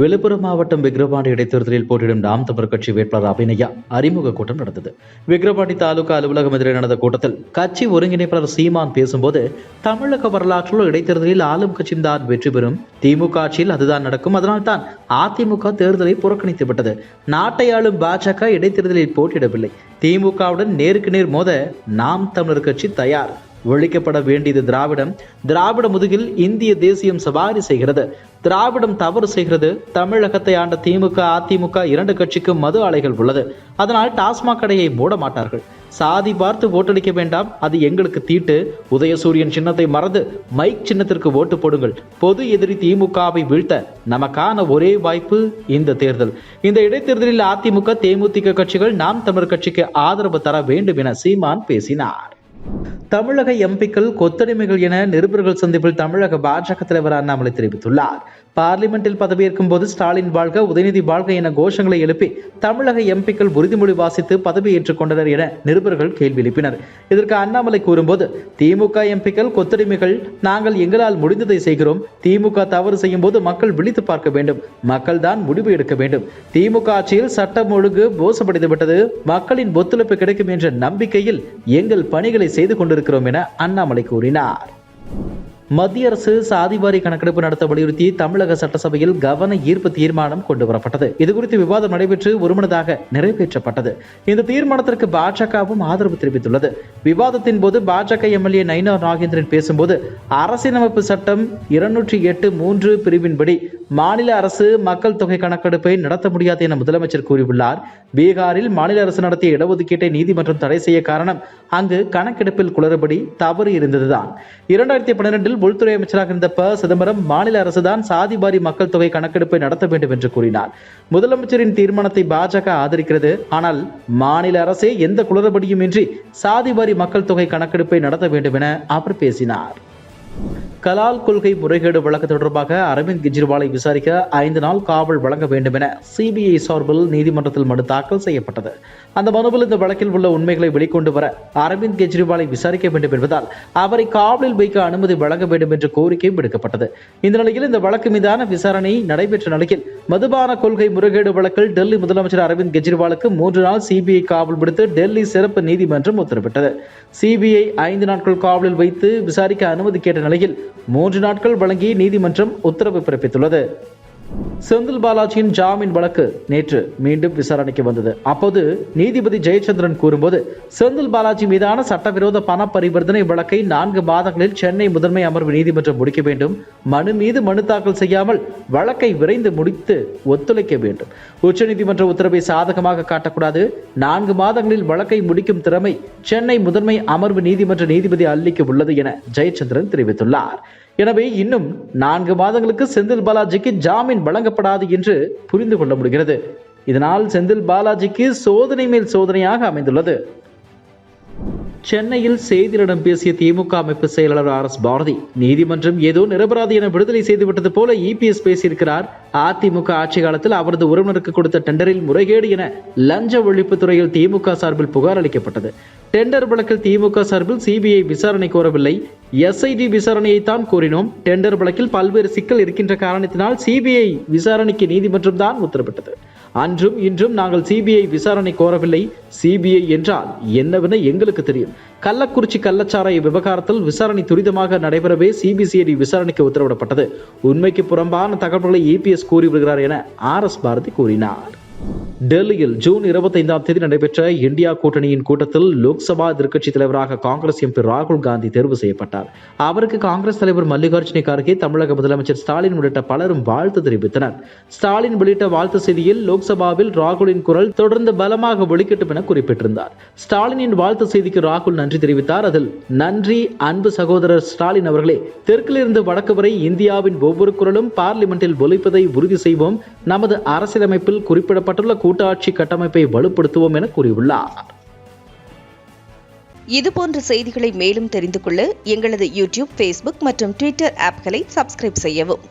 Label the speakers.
Speaker 1: விழுப்புரம் மாவட்டம் விக்ரவாண்டி இடைத்தேர்தலில் போட்டியிடும் நாம் தமிழர் கட்சி வேட்பாளர் அபிநயா அறிமுக கூட்டம் நடந்தது. விக்ரவாண்டி தாலுகா அலுவலகம் எதிரே நடந்த கூட்டத்தில் கட்சி ஒருங்கிணைப்பாளர் சீமான் பேசும்போது தமிழக வரலாற்றில் இடைத்தேர்தலில் ஆளும் கட்சியும் தான் வெற்றி பெறும். திமுக ஆட்சியில் அதுதான் நடக்கும். அதனால் தான் அதிமுக தேர்தலை புறக்கணித்து விட்டது. நாட்டை ஆளும் பாஜக இடைத்தேர்தலில் போட்டியிடவில்லை. திமுகவுடன் நேருக்கு நேர் மோத நாம் தமிழர் கட்சி தயார். ஒழிக்கப்பட வேண்டியது திராவிடம். திராவிட முதுகில் இந்திய தேசியம் சவாரி செய்கிறது. திராவிடம் தவறு செய்கிறது. தமிழகத்தை ஆண்ட திமுக அதிமுக இரண்டு கட்சிக்கும் மது ஆலைகள் உள்ளது. அதனால் டாஸ்மாக் கடையை மூட மாட்டார்கள். சாதி பார்த்து ஓட்டளிக்க வேண்டாம். அது எங்களுக்கு தீட்டு. உதயசூரியன் சின்னத்தை மறந்து மைக் சின்னத்திற்கு ஓட்டு போடுங்கள். பொது எதிரி திமுகவை வீழ்த்த நமக்கான ஒரே வாய்ப்பு இந்த தேர்தல். இந்த இடைத்தேர்தலில் அதிமுக தேமுதிக கட்சிகள் நாம் தமிழர் கட்சிக்கு ஆதரவு தர வேண்டும் என சீமான் பேசினார். தமிழக எம்பிக்கள் கொத்தடிமைகள் என நிருபர்கள் சந்திப்பில் தமிழக பாஜக தலைவர் அண்ணாமலை தெரிவித்துள்ளார். பார்லிமெண்டில் பதவியேற்கும் போது ஸ்டாலின் வாழ்க உதயநிதி வாழ்க என கோஷங்களை எழுப்பி தமிழக எம்பிக்கள் உறுதிமொழி வாசித்து பதவியேற்றுக் கொண்டனர் என நிருபர்கள் கேள்வி எழுப்பினர். இதற்கு அண்ணாமலை கூறும்போது திமுக எம்பிக்கள் கொத்தடிமைகள் நாங்கள் எங்களால் முடிந்ததை செய்கிறோம். திமுக தவறு செய்யும் போது மக்கள் விழித்து பார்க்க வேண்டும். மக்கள் தான் முடிவு எடுக்க வேண்டும். திமுக ஆட்சியில் சட்டம் ஒழுங்கு மோசமடைந்து விட்டது. மக்களின் ஒத்துழைப்பு கிடைக்கும் என்ற நம்பிக்கையில் எங்கள் பணிகளை செய்து கொண்டிருக்கிறோம் என அண்ணாமலை கூறினார். மத்திய அரசு சாதிவாரி கணக்கெடுப்பு நடத்த வலியுறுத்தி தமிழக சட்டசபையில் கவன ஈர்ப்பு தீர்மானம் கொண்டு வரப்பட்டது இதுகுறித்து விவாதம் நடைபெற்று ஒருமனதாக நிறைவேற்றப்பட்டது. இந்த தீர்மானத்திற்கு பாஜகவும் ஆதரவு தெரிவித்துள்ளது. விவாதத்தின் போது பாஜக எம்எல்ஏ நயினா நாகேந்திரன் பேசும்போது அரசியலமைப்பு சட்டம் இருநூற்றி எட்டு மூன்று பிரிவின்படி மாநில அரசு மக்கள் தொகை கணக்கெடுப்பை நடத்த முடியாது என முதலமைச்சர் கூறியுள்ளார். பீகாரில் மாநில அரசு நடத்திய இடஒதுக்கீட்டை நீதிமன்றம் தடை செய்ய காரணம் அங்கு கணக்கெடுப்பில் குளறுபடி தவறு இருந்ததுதான். இரண்டாயிரத்தி பன்னிரெண்டில் உள்துறை அமைச்சராக இருந்த ப சிதம்பரம் மாநில அரசுதான் சாதிபாரி மக்கள் தொகை கணக்கெடுப்பை நடத்த வேண்டும் என்று கூறினார். முதலமைச்சரின் தீர்மானத்தை பாஜக ஆதரிக்கிறது. ஆனால் மாநில அரசே எந்த குளறுபடியும் இன்றி சாதிவாரி மக்கள் தொகை கணக்கெடுப்பை நடத்த வேண்டும் என அவர் பேசினார். கலால் கொள்கை முறைகேடு வழக்கு தொடர்பாக அரவிந்த் கெஜ்ரிவாலை விசாரிக்க ஐந்து நாள் காவல் வழங்க வேண்டும் என சிபிஐ சார்பில் நீதிமன்றத்தில் மனு தாக்கல் செய்யப்பட்டது. அந்த மனுவில் இந்த வழக்கில் உள்ள உண்மைகளை வெளிக்கொண்டு வர அரவிந்த் கெஜ்ரிவாலை விசாரிக்க வேண்டும் என்பதால் அவரை காவலில் வைக்க அனுமதி வழங்க வேண்டும் என்ற கோரிக்கை விடுக்கப்பட்டது. இந்த நிலையில் இந்த வழக்கு மீதான விசாரணை நடைபெற்ற நிலையில் மதுபான கொள்கை முறைகேடு வழக்கில் டெல்லி முதலமைச்சர் அரவிந்த் கெஜ்ரிவாலுக்கு மூன்று நாள் சிபிஐ காவல் விடுத்து டெல்லி சிறப்பு நீதிமன்றம் உத்தரவிட்டது. சிபிஐ ஐந்து நாட்கள் காவலில் வைத்து விசாரிக்க அனுமதி கேட்ட நிலையில் மூன்று நாட்கள் வழங்கி நீதிமன்றம் உத்தரவு பிறப்பித்துள்ளது. செந்தில் பாலாஜியின் ஜாமீன் வழக்கு நேற்று மீண்டும் விசாரணைக்கு வந்தது. அப்போது நீதிபதி ஜெயச்சந்திரன் கூறும்போது செந்தில் பாலாஜி மீதான சட்டவிரோத பண பரிவர்த்தனை வழக்கை நான்கு மாதங்களில் சென்னை முதன்மை அமர்வு நீதிமன்றம் முடிக்க வேண்டும். மனு மீது மனு தாக்கல் செய்யாமல் வழக்கை விரைந்து முடித்து ஒத்துழைக்க வேண்டும். உச்சநீதிமன்ற உத்தரவை சாதகமாக காட்டக்கூடாது. நான்கு மாதங்களில் வழக்கை முடிக்கும் திறமை சென்னை முதன்மை அமர்வு நீதிமன்ற நீதிபதி அல்லிக்கு உள்ளது என ஜெயச்சந்திரன் தெரிவித்துள்ளார். எனவே இன்னும் நான்கு மாதங்களுக்கு செந்தில் பாலாஜிக்கு ஜாமீன் வழங்கப்படாது என்று புரிந்து கொள்ள முடிகிறது. இதனால் செந்தில் பாலாஜிக்கு சோதனை மேல் சோதனையாக அமைந்துள்ளது. சென்னையில் செய்திகளிடம் பேசிய திமுக அமைப்பு செயலாளர் ஆர் எஸ் பாரதி நீதிமன்றம் ஏதோ நிரபராதி என விடுதலை செய்துவிட்டது போல இபிஎஸ் பேசியிருக்கிறார். அதிமுக ஆட்சி காலத்தில் அவரது உறவினருக்கு கொடுத்த டெண்டரில் முறைகேடு என லஞ்ச ஒழிப்பு துறையில் திமுக சார்பில் புகார் அளிக்கப்பட்டது. டெண்டர் வழக்கில் திமுக சார்பில் சிபிஐ விசாரணை கோரவில்லை. எஸ்ஐடி விசாரணையை தான் கூறினோம் டெண்டர் வழக்கில் பல்வேறு சிக்கல் இருக்கின்ற காரணத்தினால் சிபிஐ விசாரணைக்கு நீதிமன்றம் தான் உத்தரவிட்டது. அன்றும் இன்றும் நாங்கள் சிபிஐ விசாரணை கோரவில்லை. சிபிஐ என்றால் என்னவென எங்களுக்கு தெரியும். கள்ளக்குறிச்சி கள்ளச்சாராய விவகாரத்தில் விசாரணை துரிதமாக நடைபெறவே சிபிசிஐடி விசாரணைக்கு உத்தரவிடப்பட்டது. உண்மைக்கு புறம்பான தகவல்களை இபிஎஸ் கூறி வருகிறார் என ஆர் எஸ் பாரதி கூறினார். டெல்லியில் ஜூன் இருபத்தைந்தாம் தேதி நடைபெற்ற இந்தியா கூட்டணியின் கூட்டத்தில் லோக்சபா எதிர்க்கட்சி தலைவராக காங்கிரஸ் எம்பி ராகுல் காந்தி தேர்வு செய்யப்பட்டார். அவருக்கு காங்கிரஸ் தலைவர் மல்லிகார்ஜுன கார்கே தமிழக முதலமைச்சர் ஸ்டாலின் உள்ளிட்ட பலரும் வாழ்த்து தெரிவித்தனர். ஸ்டாலின் வெளியிட்ட வாழ்த்து செய்தியில் லோக்சபாவில் ராகுலின் குரல் தொடர்ந்து பலமாக ஒலிக்கட்டும் என குறிப்பிட்டிருந்தார். ஸ்டாலினின் வாழ்த்து செய்திக்கு ராகுல் நன்றி தெரிவித்தார். அதில் நன்றி அன்பு சகோதரர் ஸ்டாலின் அவர்களே தெற்கிலிருந்து வடக்கு வரை இந்தியாவின் ஒவ்வொரு குரலும் பார்லிமெண்டில் ஒலிப்பதை உறுதி செய்வோம். நமது அரசியலமைப்பில் குறிப்பிடப்பட்டுள்ள கூட்டாட்சி கட்டமைப்பை வலுப்படுத்துவோம் என கூறியுள்ளார்.
Speaker 2: இதுபோன்ற செய்திகளை மேலும் தெரிந்து கொள்ள எங்களது யூடியூப் ஃபேஸ்புக் மற்றும் ட்விட்டர் ஆப்களை சப்ஸ்கிரைப் செய்யவும்.